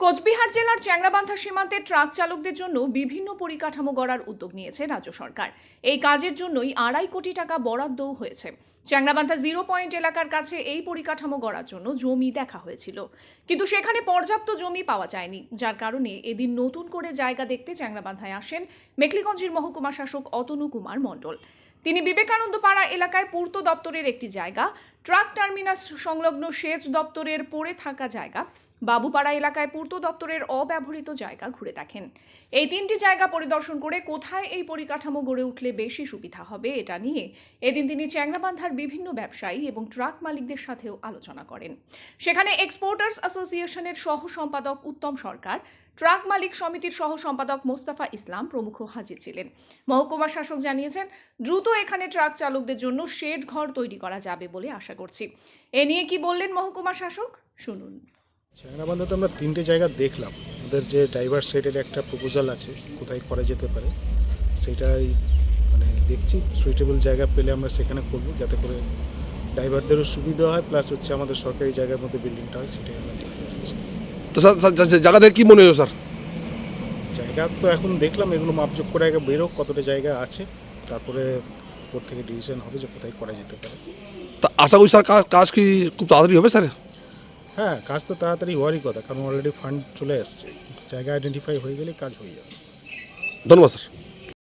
কোচবিহার জেলার চ্যাংরাবান্ধা সীমান্তে ট্রাক চালকদের জন্য বিভিন্ন পরিকাঠামো গড়ার উদ্যোগ নিয়েছে রাজ্য সরকার। এই কাজের জন্যই আড়াই কোটি টাকা বরাদ্দও হয়েছে। চ্যাংরাবান্ধা জিরো পয়েন্ট এলাকার কাছে এই পরিকাঠামো গড়ার জন্য জমি দেখা হয়েছিল। কিন্তু সেখানে পর্যাপ্ত জমি পাওয়া যায়নি। যার কারণে এদিন নতুন করে জায়গা দেখতে চ্যাংরাবান্ধায় আসেন মেখলিগঞ্জের মহকুমা শাসক অতনু কুমার মণ্ডল। তিনি বিবেকানন্দ পাড়া এলাকায় পূর্ত দপ্তরের একটি জায়গা, ট্রাক টার্মিনাস সংলগ্ন সেচ দপ্তরের পড়ে থাকা জায়গা বাবুপাড়া এলাকায় পূর্ত দপ্তরের অব্যবহৃত জায়গা ঘুরে দেখেন। এই তিনটি জায়গা পরিদর্শন করে কোথায় এই পরিকাঠামো গড়ে উঠলে বেশি সুবিধা হবে এটা নিয়ে এদিন তিনি চ্যাংরাবান্ধার বিভিন্ন ব্যবসায়ী এবং ট্রাক মালিকদের সাথেও আলোচনা করেন। সেখানে এক্সপোর্টার্স অ্যাসোসিয়েশনের সহ সম্পাদক উত্তম সরকার, ট্রাক মালিক সমিতির সহ সম্পাদক মোস্তাফা ইসলাম প্রমুখ হাজির ছিলেন। মহকুমা শাসক জানিয়েছেন, দ্রুত এখানে ট্রাক চালকদের জন্য শেড ঘর তৈরি করা যাবে বলে আশা করছি। এ নিয়ে কি বললেন মহকুমা শাসক? শুনুন। চ্যাংরাবান্ধাতে আমরা তিনটে জায়গা দেখলাম। ওদের যে ড্রাইভার সাইডের একটা প্রপোজাল আছে কোথায় করা যেতে পারে সেটাই মানে দেখছি। সুইটেবল জায়গা পেলে আমরা সেখানে করব যাতে করে ড্রাইভারদেরও সুবিধা হয় প্লাস হচ্ছে আমাদের সরকারি জায়গার মধ্যে বিল্ডিংটা হয় সেটাই আমরা দেখতে আসছি। তো স্যার জায়গা দেখে কী মনে হলো স্যার? জায়গা তো এখন দেখলাম এগুলো মাপযোগ করে আগে বেরোক কতটা জায়গা আছে তারপরে উপর থেকে ডিসিশন হবে যে কোথায় করা যেতে পারে। তা আশা করি স্যার কাজ কি খুব তাড়াতাড়ি হবে স্যার? হ্যাঁ কাজ তো তাড়াতাড়ি হওয়ারই কথা, কারণ অলরেডি ফান্ড চলে আসছে। জায়গা আইডেন্টিফাই হয়ে গেলে কাজ হয়ে যাবে। ধন্যবাদ, স্যার।